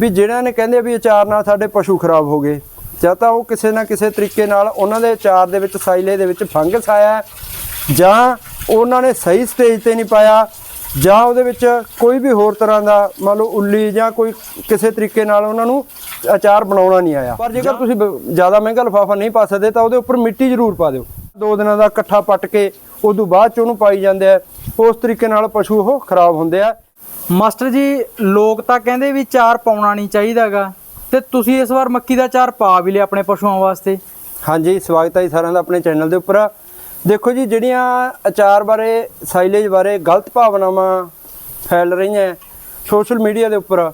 ਵੀ ਜਿਹੜਿਆਂ ਨੇ ਕਹਿੰਦੇ ਵੀ ਅਚਾਰ ਨਾਲ ਸਾਡੇ ਪਸ਼ੂ ਖਰਾਬ ਹੋ ਗਏ ਜਾਂ ਤਾਂ ਉਹ ਕਿਸੇ ਨਾ ਕਿਸੇ ਤਰੀਕੇ ਨਾਲ ਉਹਨਾਂ ਦੇ ਅਚਾਰ ਦੇ ਵਿੱਚ ਸਾਈਲੇ ਦੇ ਵਿੱਚ ਫੰਗਸ ਆਇਆ ਜਾਂ ਉਹਨਾਂ ਨੇ ਸਹੀ ਸਟੇਜ ਤੇ ਨਹੀਂ ਪਾਇਆ ਜਾਂ ਉਹਦੇ ਵਿੱਚ ਕੋਈ ਵੀ ਹੋਰ ਤਰ੍ਹਾਂ ਦਾ ਮੰਨ ਲਓ ਉੱਲੀ ਜਾਂ ਕੋਈ ਕਿਸੇ ਤਰੀਕੇ ਨਾਲ ਉਹਨਾਂ ਨੂੰ ਅਚਾਰ ਬਣਾਉਣਾ ਨਹੀਂ ਆਇਆ। ਪਰ ਜੇਕਰ ਤੁਸੀਂ ਜ਼ਿਆਦਾ ਮਹਿੰਗਾ ਲਿਫਾਫਾ ਨਹੀਂ ਪਾ ਸਕਦੇ ਤਾਂ ਉਹਦੇ ਉੱਪਰ ਮਿੱਟੀ ਜ਼ਰੂਰ ਪਾ ਦਿਓ। ਦੋ ਦਿਨਾਂ ਦਾ ਇਕੱਠਾ ਪੱਟ ਕੇ ਉਦੋਂ ਬਾਅਦ ਚ ਉਹਨੂੰ ਪਾਈ ਜਾਂਦੇ ਆ। ਉਸ ਤਰੀਕੇ ਨਾਲ ਪਸ਼ੂ ਉਹ ਖਰਾਬ ਹੁੰਦੇ ਆ। ਮਾਸਟਰ ਜੀ, ਲੋਕ ਤਾਂ ਕਹਿੰਦੇ ਵੀ ਚਾਰ ਪਾਉਣਾ ਨਹੀਂ ਚਾਹੀਦਾਗਾ। ਤੇ ਤੁਸੀਂ ਇਸ ਵਾਰ ਮੱਕੀ ਦਾ ਚਾਰ ਪਾ ਵੀ ਲਿਆ ਆਪਣੇ ਪਸ਼ੂਆਂ ਵਾਸਤੇ। ਹਾਂਜੀ, ਸਵਾਗਤ ਹੈ ਜੀ ਸਾਰਿਆਂ ਦਾ ਆਪਣੇ ਚੈਨਲ ਦੇ ਉੱਪਰ। ਦੇਖੋ ਜੀ, ਜਿਹੜੀਆਂ ਅਚਾਰ ਬਾਰੇ, ਸਾਈਲੇਜ ਬਾਰੇ ਗਲਤ ਭਾਵਨਾਵਾਂ ਫੈਲ ਰਹੀਆਂ ਸੋਸ਼ਲ ਮੀਡੀਆ ਦੇ ਉੱਪਰ,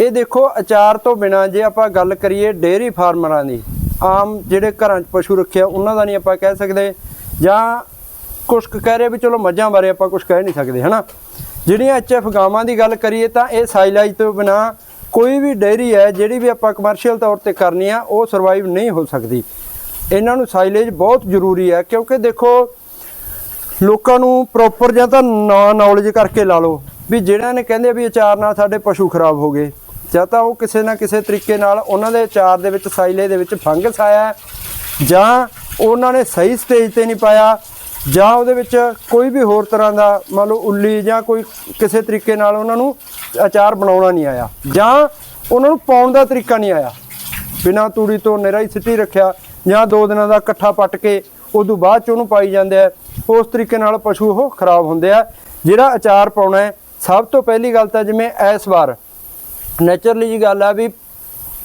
ਇਹ ਦੇਖੋ ਅਚਾਰ ਤੋਂ ਬਿਨਾ ਜੇ ਆਪਾਂ ਗੱਲ ਕਰੀਏ ਡੇਅਰੀ ਫਾਰਮਰਾਂ ਦੀ, ਆਮ ਜਿਹੜੇ ਘਰਾਂ 'ਚ ਪਸ਼ੂ ਰੱਖਿਆ, ਉਹਨਾਂ ਦਾ ਨਹੀਂ ਆਪਾਂ ਕਹਿ ਸਕਦੇ। ਜਾਂ ਕੁਛ ਕਹਿ ਰਹੇ ਵੀ ਚਲੋ ਮੱਝਾਂ ਬਾਰੇ ਆਪਾਂ ਕੁਝ ਕਹਿ ਨਹੀਂ ਸਕਦੇ, ਹਨਾ? ਜਿਹੜੀਆਂ ਐਚਐਫ ਗਾਵਾਂ ਦੀ ਗੱਲ ਕਰੀਏ ਤਾਂ ਇਹ ਸਾਈਲਾਈਜ ਤੋਂ ਬਿਨਾ ਕੋਈ ਵੀ ਡੇਅਰੀ ਹੈ, ਜਿਹੜੀ ਵੀ ਆਪਾਂ ਕਮਰਸ਼ੀਅਲ ਤੌਰ ਤੇ ਕਰਨੀ ਆ, ਉਹ ਸਰਵਾਈਵ ਨਹੀਂ ਹੋ ਸਕਦੀ। ਇਹਨਾਂ ਨੂੰ ਸਾਈਲੇਜ ਬਹੁਤ ਜ਼ਰੂਰੀ ਹੈ, ਕਿਉਂਕਿ ਦੇਖੋ, ਲੋਕਾਂ ਨੂੰ ਪ੍ਰੋਪਰ ਜਾਂ ਤਾਂ ਨਾ ਨੌਲੇਜ ਕਰਕੇ ਲਾ ਲਓ ਵੀ ਜਿਹੜਿਆਂ ਨੇ ਕਹਿੰਦੇ ਵੀ ਅਚਾਰ ਨਾਲ ਸਾਡੇ ਪਸ਼ੂ ਖਰਾਬ ਹੋ ਗਏ, ਜਾਂ ਤਾਂ ਉਹ ਕਿਸੇ ਨਾ ਕਿਸੇ ਤਰੀਕੇ ਨਾਲ ਉਹਨਾਂ ਦੇ ਅਚਾਰ ਦੇ ਵਿੱਚ ਸਾਈਲੇ ਦੇ ਵਿੱਚ ਫੰਗਸ ਆਇਆ, ਜਾਂ ਉਹਨਾਂ ਨੇ ਸਹੀ ਸਟੇਜ ਤੇ ਨਹੀਂ ਪਾਇਆ ਜਾਂ ਉਹਦੇ ਵਿੱਚ ਕੋਈ ਵੀ ਹੋਰ ਤਰ੍ਹਾਂ ਦਾ ਮੰਨ ਲਓ ਉੱਲੀ ਜਾਂ ਕੋਈ ਕਿਸੇ ਤਰੀਕੇ ਨਾਲ ਉਹਨਾਂ ਨੂੰ ਅਚਾਰ ਬਣਾਉਣਾ ਨਹੀਂ ਆਇਆ ਜਾਂ ਉਹਨਾਂ ਨੂੰ ਪਾਉਣ ਦਾ ਤਰੀਕਾ ਨਹੀਂ ਆਇਆ। ਬਿਨਾਂ ਤੂੜੀ ਤੋਂ ਨਿਰਾ ਹੀ ਸਿੱਟੀ ਰੱਖਿਆ ਜਾਂ ਦੋ ਦਿਨਾਂ ਦਾ ਇਕੱਠਾ ਪੱਟ ਕੇ ਉਦੋਂ ਬਾਅਦ ਚ ਉਹਨੂੰ ਪਾਈ ਜਾਂਦੇ ਆ। ਉਸ ਤਰੀਕੇ ਨਾਲ ਪਸ਼ੂ ਉਹ ਖਰਾਬ ਹੁੰਦੇ ਆ। ਜਿਹੜਾ ਅਚਾਰ ਪਾਉਣਾ ਹੈ, ਸਭ ਤੋਂ ਪਹਿਲੀ ਗੱਲ ਤਾਂ ਜਿਵੇਂ ਇਸ ਵਾਰ ਨੇਚਰਲੀ ਜੀ ਗੱਲ ਆ ਵੀ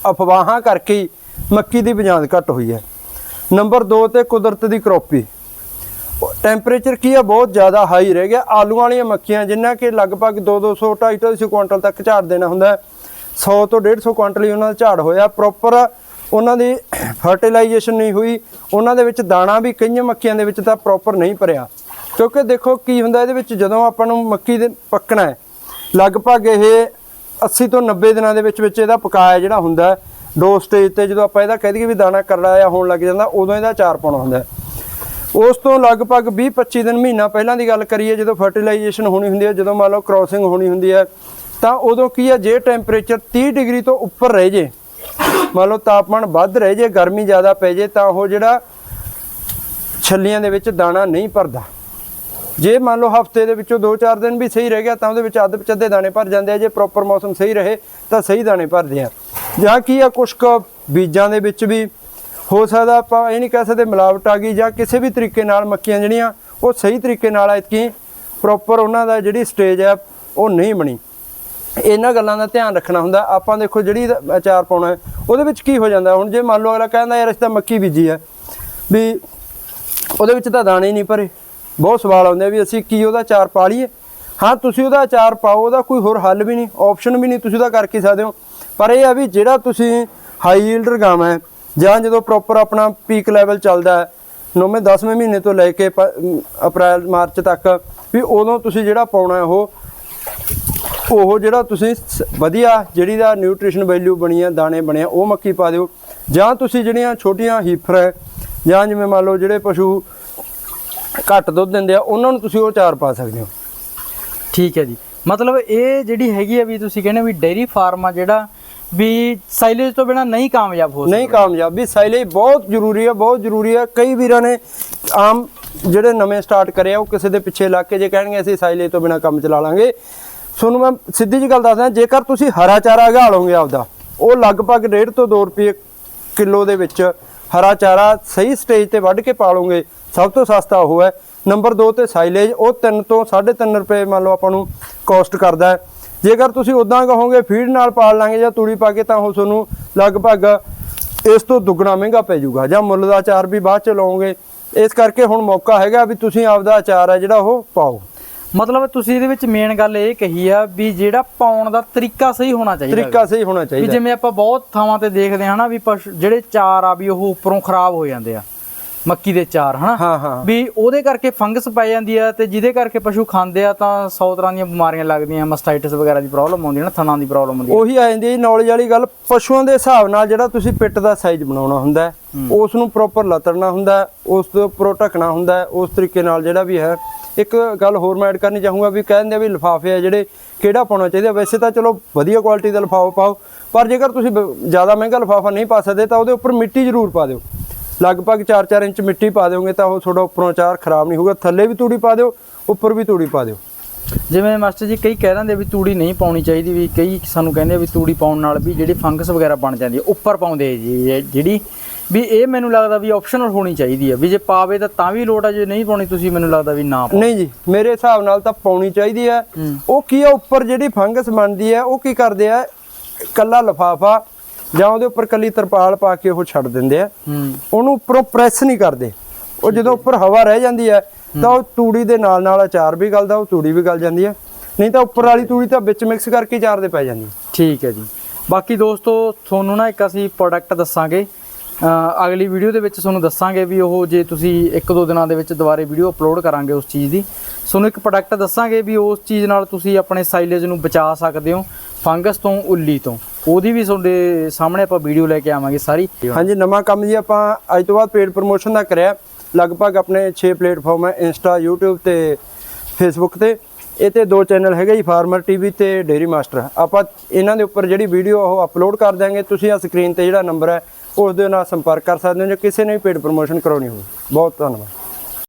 ਅਫਵਾਹਾਂ ਕਰਕੇ ਹੀ ਮੱਕੀ ਦੀ ਬਜਾਂਦ ਘਟ ਹੋਈ ਹੈ। ਨੰਬਰ 2 ਤੇ ਕੁਦਰਤ ਦੀ ਕਰੋਪੀ। ਟੈਂਪਰੇਚਰ ਕੀ ਆ? ਬਹੁਤ ਜ਼ਿਆਦਾ ਹਾਈ ਰਹਿ ਗਿਆ। ਆਲੂਆਂ ਵਾਲੀਆਂ ਮੱਖੀਆਂ, ਜਿੰਨਾ ਕਿ ਲਗਭਗ 2 200 250 250 ਕੁਇੰਟਲ ਤੱਕ ਝਾੜ ਦੇਣਾ ਹੁੰਦਾ ਹੈ। 100 ਤੋਂ 150 ਕੁਇੰਟਲ ਹੀ ਉਹਨਾਂ ਦਾ ਝਾੜ ਹੋਇਆ। ਪ੍ਰੋਪਰ ਉਹਨਾਂ ਦੀ ਫਰਟੀਲਾਈਜੇਸ਼ਨ ਨਹੀਂ ਹੋਈ। ਉਹਨਾਂ ਦੇ ਵਿੱਚ ਦਾਣਾ ਵੀ, ਕਈਆਂ ਮੱਖੀਆਂ ਦੇ ਵਿੱਚ ਤਾਂ ਪ੍ਰੋਪਰ ਨਹੀਂ ਭਰਿਆ। ਕਿਉਂਕਿ ਦੇਖੋ ਕੀ ਹੁੰਦਾ ਇਹਦੇ ਵਿੱਚ, ਜਦੋਂ ਆਪਾਂ ਨੂੰ ਮੱਕੀ ਦੇ ਪੱਕਣਾ ਹੈ, ਲਗਭਗ ਇਹ 80 ਤੋਂ 90 ਦਿਨਾਂ ਦੇ ਵਿੱਚ ਵਿੱਚ ਇਹਦਾ ਪਕਾਇਆ ਜਿਹੜਾ ਹੁੰਦਾ ਦੋ ਸਟੇਜ ਤੇ ਜਦੋਂ ਆਪਾਂ ਇਹਦਾ ਕਹਿ ਦਈਏ ਵੀ ਦਾਣਾ ਕਰੜਾ ਆ ਹੋਣ ਲੱਗ ਜਾਂਦਾ, ਉਦੋਂ ਇਹਦਾ ਚਾਰ ਪਾਉਣਾ ਹੁੰਦਾ ਉਸ ਤੋਂ ਲਗਭਗ 20-25 ਦਿਨ ਮਹੀਨਾ ਪਹਿਲਾਂ ਦੀ ਗੱਲ ਕਰੀਏ, ਜਦੋਂ ਫਰਟੀਲਾਈਜੇਸ਼ਨ ਹੋਣੀ ਹੁੰਦੀ ਹੈ, ਜਦੋਂ ਮੰਨ ਲਓ ਕ੍ਰਾਸਿੰਗ ਹੋਣੀ ਹੁੰਦੀ ਹੈ, ਤਾਂ ਉਦੋਂ ਕੀ ਹੈ, ਜੇ ਟੈਂਪਰੇਚਰ 30 ਡਿਗਰੀ ਤੋਂ ਉੱਪਰ ਰਹਿ ਜੇ, ਮੰਨ ਲਓ ਤਾਪਮਾਨ ਵੱਧ ਰਹਿ ਜੇ, ਗਰਮੀ ਜ਼ਿਆਦਾ ਪੈ ਜੇ, ਤਾਂ ਉਹ ਜਿਹੜਾ ਛੱਲੀਆਂ ਦੇ ਵਿੱਚ ਦਾਣਾ ਨਹੀਂ ਭਰਦਾ। ਜੇ ਮੰਨ ਲਓ ਹਫ਼ਤੇ ਦੇ ਵਿੱਚੋਂ 2-4 ਦਿਨ ਵੀ ਸਹੀ ਰਹਿ ਗਿਆ, ਤਾਂ ਉਹਦੇ ਵਿੱਚ ਅੱਧ ਪਚੱਦੇ ਦਾਣੇ ਭਰ ਜਾਂਦੇ ਆ, ਜੇ ਪ੍ਰੋਪਰ ਮੌਸਮ ਸਹੀ ਰਹੇ, ਤਾਂ ਸਹੀ ਦਾਣੇ ਭਰਦੇ ਆ। ਜਾਂ ਕੀ ਆ, ਕੁਛ ਕੁ ਬੀਜਾਂ ਦੇ ਵਿੱਚ ਵੀ ਹੋ ਸਕਦਾ ਆਪਾਂ ਇਹ ਨਹੀਂ ਕਹਿ ਸਕਦੇ ਮਿਲਾਵਟ ਆ ਗਈ ਜਾਂ ਕਿਸੇ ਵੀ ਤਰੀਕੇ ਨਾਲ ਮੱਕੀਆਂ ਜਿਹੜੀਆਂ, ਉਹ ਸਹੀ ਤਰੀਕੇ ਨਾਲ ਇਤਕੀ ਪ੍ਰੋਪਰ ਉਹਨਾਂ ਦਾ ਜਿਹੜੀ ਸਟੇਜ ਆ ਉਹ ਨਹੀਂ ਬਣੀ। ਇਹਨਾਂ ਗੱਲਾਂ ਦਾ ਧਿਆਨ ਰੱਖਣਾ ਹੁੰਦਾ। ਆਪਾਂ ਦੇਖੋ ਜਿਹੜੀ ਇਹਦਾ ਅਚਾਰ ਪਾਉਣਾ ਉਹਦੇ ਵਿੱਚ ਕੀ ਹੋ ਜਾਂਦਾ? ਹੁਣ ਜੇ ਮੰਨ ਲਓ ਅਗਲਾ ਕਹਿੰਦਾ, ਯਾਰ, ਅਸੀਂ ਤਾਂ ਮੱਕੀ ਬੀਜੀ ਹੈ। ਵੀ ਉਹਦੇ ਵਿੱਚ ਤਾਂ ਦਾਣੇ ਨਹੀਂ ਭਰੇ। ਬਹੁਤ ਸਵਾਲ ਆਉਂਦੇ ਵੀ ਅਸੀਂ ਕੀ ਉਹਦਾ ਅਚਾਰ ਪਾ ਲਈਏ? ਹਾਂ, ਤੁਸੀਂ ਉਹਦਾ ਅਚਾਰ ਪਾਓ, ਉਹਦਾ ਕੋਈ ਹੋਰ ਹੱਲ ਵੀ ਨਹੀਂ ਆਪਸ਼ਨ ਵੀ ਨਹੀਂ, ਤੁਸੀਂ ਉਹਦਾ ਕੀ ਸਕਦੇ ਹੋ? ਪਰ ਇਹ ਆ ਵੀ ਜਿਹੜਾ ਤੁਸੀਂ ਹਾਈ ਯੀਲਡ ਗਾਵਾਂ ਹੈ ਜਾਂ ਜਦੋਂ ਪ੍ਰੋਪਰ ਆਪਣਾ ਪੀਕ ਲੈਵਲ ਚੱਲਦਾ ਹੈ, ਨੌਵੇਂ 10ਵੇਂ ਮਹੀਨੇ ਤੋਂ ਲੈ ਕੇ ਪ- ਅਪ੍ਰੈਲ, ਮਾਰਚ ਤੱਕ, ਵੀ ਉਦੋਂ ਤੁਸੀਂ ਜਿਹੜਾ ਪਾਉਣਾ ਉਹ ਉਹ ਜਿਹੜਾ ਤੁਸੀਂ ਸ- ਵਧੀਆ ਜਿਹੜੀ ਦਾ ਨਿਊਟ੍ਰੀਸ਼ਨ ਵੈਲਿਊ ਬਣੀ ਆ ਦਾਣੇ ਬਣੇ ਆ, ਉਹ ਮੱਕੀ ਪਾ ਦਿਓ। ਜਾਂ ਤੁਸੀਂ ਜਿਹੜੀਆਂ ਛੋਟੀਆਂ ਹੀਫਰ ਹੈ, ਜਾਂ ਜਿਵੇਂ ਮੰਨ ਲਓ ਜਿਹੜੇ ਪਸ਼ੂ ਘੱਟ ਦੁੱਧ ਦਿੰਦੇ ਆ, ਉਹਨਾਂ ਨੂੰ ਤੁਸੀਂ ਉਹ ਚਾਰ ਪਾ ਸਕਦੇ ਹੋ। ਠੀਕ ਹੈ ਜੀ। ਮਤਲਬ ਇਹ ਜਿਹੜੀ ਹੈਗੀ ਆ ਵੀ ਤੁਸੀਂ ਕਹਿੰਦੇ ਵੀ ਡੇਰੀ ਫਾਰਮ ਆ ਜਿਹੜਾ ਵੀ ਸਾਈਲੇਜ ਤੋਂ ਬਿਨਾ ਨਹੀਂ ਕਾਮਯਾਬ ਹੋ ਨਹੀਂ ਕਾਮਯਾਬ। ਵੀ ਸਾਈਲੇਜ ਬਹੁਤ ਜ਼ਰੂਰੀ ਹੈ ਬਹੁਤ ਜ਼ਰੂਰੀ ਹੈ। ਕਈ ਵੀਰਾਂ ਨੇ ਆਮ ਜਿਹੜੇ ਨਵੇਂ ਸਟਾਰਟ ਕਰੇ ਆ ਉਹ ਕਿਸੇ ਦੇ ਪਿੱਛੇ ਲੱਗ ਕੇ ਜੇ ਕਹਿਣਗੇ ਅਸੀਂ ਸਾਈਲੇਜ ਤੋਂ ਬਿਨਾ ਕੰਮ ਚਲਾ ਲਾਂਗੇ। ਤੁਹਾਨੂੰ ਮੈਂ ਸਿੱਧੀ ਜੀ ਗੱਲ ਦੱਸਦਾ ਜੇਕਰ ਤੁਸੀਂ ਹਰਾ ਚਾਰਾ ਉਗਾ ਲਓਗੇ ਆਪਦਾ ਉਹ ਲਗਭਗ 1.5 ਤੋਂ 2 ਰੁਪਏ ਕਿਲੋ ਦੇ ਵਿੱਚ ਹਰਾ ਚਾਰਾ ਸਹੀ ਸਟੇਜ ਤੇ ਵੱਢ ਕੇ ਪਾਲੋਗੇ ਸਭ ਤੋਂ ਸਸਤਾ ਉਹ ਹੈ। ਨੰਬਰ 2 ਤੇ ਸਾਈਲੇਜ ਉਹ 3 ਤੋਂ 3.5 ਰੁਪਏ ਮੰਨ ਲਓ ਆਪਾਂ ਨੂੰ ਕਾਸਟ ਕਰਦਾ ਹੈ। ਜੇਕਰ ਤੁਸੀਂ ਉਦਾਂ ਕਹੋਗੇ ਫੀਡ ਨਾਲ ਪਾਲ ਲਾਂਗੇ ਜਾਂ ਤੂੜੀ ਪਾ ਕੇ ਤਾਂ ਉਹ ਤੁਹਾਨੂੰ ਲਗਭਗ ਇਸ ਤੋਂ ਦੁੱਗਣਾ ਮਹਿੰਗਾ ਪੈ ਜਾਊਗਾ। ਜਾਂ ਮੁੱਲ ਦਾ ਅਚਾਰ ਵੀ ਬਾਅਦ ਚ ਲਾਓਗੇ। ਇਸ ਕਰਕੇ ਹੁਣ ਮੌਕਾ ਹੈਗਾ ਵੀ ਤੁਸੀਂ ਆਪਦਾ ਅਚਾਰ ਹੈ ਜਿਹੜਾ ਉਹ ਪਾਓ। ਮਤਲਬ ਤੁਸੀਂ ਇਹਦੇ ਵਿੱਚ ਮੇਨ ਗੱਲ ਇਹ ਕਹੀ ਆ ਵੀ ਜਿਹੜਾ ਪਾਉਣ ਦਾ ਤਰੀਕਾ ਸਹੀ ਹੋਣਾ ਚਾਹੀਦਾ ਤਰੀਕਾ ਸਹੀ ਹੋਣਾ ਵੀ ਚਾਹੀਦਾ। ਜਿਵੇਂ ਆਪਾਂ ਬਹੁਤ ਥਾਵਾਂ ਤੇ ਦੇਖਦੇ ਹਾਂ ਨਾ ਵੀ ਜਿਹੜੇ ਚਾਰ ਆ ਵੀ ਉਹ ਉੱਪਰੋਂ ਖਰਾਬ ਹੋ ਜਾਂਦੇ ਆ। ਮੱਕੀ ਦੇ ਚਾਰ ਹਨਾ? ਹਾਂ ਹਾਂ। ਵੀ ਉਹਦੇ ਕਰਕੇ ਫੰਗਸ ਪੈ ਜਾਂਦੀ ਆ ਤੇ ਜਿਹਦੇ ਕਰਕੇ ਪਸ਼ੂ ਖਾਂਦੇ ਆ ਤਾਂ 100 ਤਰ੍ਹਾਂ ਦੀਆਂ ਬਿਮਾਰੀਆਂ ਲੱਗਦੀਆਂ ਮਸਟਾਈਟਸ ਵਗੈਰਾ ਦੀ ਪ੍ਰੋਬਲਮ ਆਉਂਦੀ ਹੈ ਨਾ ਥਣਾਂ ਦੀ ਪ੍ਰੋਬਲਮ ਆਉਂਦੀ ਹੈ ਉਹੀ ਆ ਜਾਂਦੀ ਨੌਲੇਜ ਵਾਲੀ ਗੱਲ। ਪਸ਼ੂਆਂ ਦੇ ਹਿਸਾਬ ਨਾਲ ਜਿਹੜਾ ਤੁਸੀਂ ਪਿੱਟ ਦਾ ਸਾਈਜ਼ ਬਣਾਉਣਾ ਹੁੰਦਾ ਹੈ ਉਸ ਨੂੰ ਪ੍ਰੋਪਰ ਲਤੜਨਾ ਹੁੰਦਾ ਹੈ, ਉਸ ਦੇ ਉੱਪਰੋਂ ਢੱਕਣਾ ਹੁੰਦਾ ਹੈ, ਉਸ ਤਰੀਕੇ ਨਾਲ ਜਿਹੜਾ ਵੀ ਹੈ। ਇੱਕ ਗੱਲ ਹੋਰ ਮੈਂ ਐਡ ਕਰਨੀ ਚਾਹੂੰਗਾ ਵੀ ਕਹਿੰਦੇ ਆ ਵੀ ਲਿਫਾਫੇ ਆ ਜਿਹੜੇ ਕਿਹੜਾ ਪਾਉਣਾ ਚਾਹੀਦਾ। ਵੈਸੇ ਤਾਂ ਚਲੋ ਵਧੀਆ ਕੁਆਲਿਟੀ ਦਾ ਲਿਫਾਫਾ ਪਾਓ ਪਰ ਜੇਕਰ ਤੁਸੀਂ ਜ਼ਿਆਦਾ ਮਹਿੰਗਾ ਲਿਫਾਫਾ ਨਹੀਂ ਪਾ ਸਕਦੇ ਤਾਂ ਉਹਦੇ ਉੱਪਰ ਮਿੱਟੀ ਜ਼ਰੂਰ ਪਾ ਦਿਓ। ਲਗਭਗ 4-4 ਇੰਚ ਮਿੱਟੀ ਪਾ ਦਿਓਗੇ ਤਾਂ ਉਹ ਤੁਹਾਡਾ ਉੱਪਰੋਂ ਅਚਾਰ ਖਰਾਬ ਨਹੀਂ ਹੋਊਗਾ। ਥੱਲੇ ਵੀ ਤੂੜੀ ਪਾ ਦਿਓ ਉੱਪਰ ਵੀ ਤੂੜੀ ਪਾ ਦਿਓ। ਜਿਵੇਂ ਮਾਸਟਰ ਜੀ ਕਈ ਕਹਿ ਆ ਵੀ ਤੂੜੀ ਨਹੀਂ ਪਾਉਣੀ ਚਾਹੀਦੀ ਵੀ ਕਈ ਸਾਨੂੰ ਕਹਿੰਦੇ ਵੀ ਤੂੜੀ ਪਾਉਣ ਨਾਲ ਵੀ ਜਿਹੜੀ ਫੰਗਸ ਵਗੈਰਾ ਬਣ ਜਾਂਦੀ ਹੈ ਉੱਪਰ ਪਾਉਂਦੇ ਜੀ ਜਿਹੜੀ। ਵੀ ਇਹ ਮੈਨੂੰ ਲੱਗਦਾ ਵੀ ਆਪਸ਼ਨਲ ਹੋਣੀ ਚਾਹੀਦੀ ਹੈ। ਵੀ ਜੇ ਪਾਵੇ ਤਾਂ ਤਾਂ ਵੀ ਲੋੜ ਆ ਜੇ ਨਹੀਂ ਪਾਉਣੀ ਤੁਸੀਂ ਮੈਨੂੰ ਲੱਗਦਾ ਵੀ ਨਾ ਪਾਓ। ਨਹੀਂ ਜੀ ਮੇਰੇ ਹਿਸਾਬ ਨਾਲ ਤਾਂ ਪਾਉਣੀ ਚਾਹੀਦੀ ਹੂੰ। ਉਹ ਕੀ ਆ ਉੱਪਰ ਜਿਹੜੀ ਫੰਗਸ ਬਣਦੀ ਹੈ ਉਹ ਕੀ ਕਰਦੇ ਆ ਕੱਲਾ ਲਫਾਫਾ ਜਾਂ ਉਹਦੇ ਉੱਪਰ ਕੱਲੀ ਤਰਪਾਲ ਪਾ ਕੇ ਉਹ ਛੱਡ ਦਿੰਦੇ ਆ। ਉਹਨੂੰ ਉੱਪਰੋਂ ਪ੍ਰੈਸ ਨਹੀਂ ਕਰਦੇ। ਉਹ ਜਦੋਂ ਉੱਪਰ ਹਵਾ ਰਹਿ ਜਾਂਦੀ ਹੈ ਤਾਂ ਉਹ ਤੂੜੀ ਦੇ ਨਾਲ ਨਾਲ ਅਚਾਰ ਵੀ ਗਲਦਾ ਉਹ ਤੂੜੀ ਵੀ ਗਲ ਜਾਂਦੀ ਹੈ ਨਹੀਂ ਤਾਂ ਉੱਪਰ ਵਾਲੀ ਤੂੜੀ ਤਾਂ ਵਿੱਚ ਮਿਕਸ ਕਰਕੇ ਅਚਾਰ ਦੇ ਪੈ ਜਾਂਦੀ ਠੀਕ ਹੈ ਜੀ। ਬਾਕੀ ਦੋਸਤੋ ਤੁਹਾਨੂੰ ਨਾ ਇੱਕ ਅਸੀਂ ਪ੍ਰੋਡਕਟ ਦੱਸਾਂਗੇ। ਅ, ਅਗਲੀ ਵੀਡੀਓ ਦੇ ਵਿੱਚ ਤੁਹਾਨੂੰ ਦੱਸਾਂਗੇ ਵੀ ਉਹ ਜੇ ਤੁਸੀਂ ਇੱਕ ਦੋ ਦਿਨਾਂ ਦੇ ਵਿੱਚ ਦੁਬਾਰੇ ਵੀਡੀਓ ਅਪਲੋਡ ਕਰਾਂਗੇ ਉਸ ਚੀਜ਼ ਦੀ। ਤੁਹਾਨੂੰ ਇੱਕ ਪ੍ਰੋਡਕਟ ਦੱਸਾਂਗੇ ਵੀ ਉਸ ਚੀਜ਼ ਨਾਲ ਤੁਸੀਂ ਆਪਣੇ ਸਾਈਲੇਜ ਨੂੰ ਬਚਾ ਸਕਦੇ ਹੋ ਫੰਗਸ ਤੋਂ ਉੱਲੀ ਤੋਂ। ਉਹਦੀ ਵੀ ਤੁਹਾਡੇ ਸਾਹਮਣੇ ਆਪਾਂ ਵੀਡੀਓ ਲੈ ਕੇ ਆਵਾਂਗੇ ਸਾਰੀ। ਹਾਂਜੀ, ਨਵਾਂ ਕੰਮ ਜੀ ਆਪਾਂ ਅੱਜ ਤੋਂ ਬਾਅਦ ਪੇਡ ਪ੍ਰੋਮੋਸ਼ਨ ਦਾ ਕਰਿਆ। ਲਗਭਗ ਆਪਣੇ 6 ਪਲੇਟਫਾਰਮ ਹੈ ਇੰਸਟਾ YouTube ਤੇ ਫੇਸਬੁੱਕ ਤੇ। ਇਹ ਤੇ ਦੋ ਚੈਨਲ ਹੈਗੇ ਜੀ ਫਾਰਮਰ ਟੀਵੀ ਤੇ ਡੇਰੀ ਮਾਸਟਰ ਆਪਾਂ ਇਹਨਾਂ ਦੇ ਉੱਪਰ ਜਿਹੜੀ ਵੀਡੀਓ ਉਹ ਅਪਲੋਡ ਕਰ ਦਿਆਂਗੇ। ਤੁਸੀਂ ਆ ਸਕਰੀਨ ਤੇ ਜਿਹੜਾ ਨੰਬਰ ਹੈ, ਉਸ ਦੇ ਨਾਲ ਸੰਪਰਕ ਕਰ ਸਕਦੇ ਹੋ ਜੇ ਕਿਸੇ ਨੇ ਵੀ ਪੇਡ ਪ੍ਰੋਮੋਸ਼ਨ ਕਰਾਉਣੀ ਹੋਵੇ। ਬਹੁਤ ਧੰਨਵਾਦ।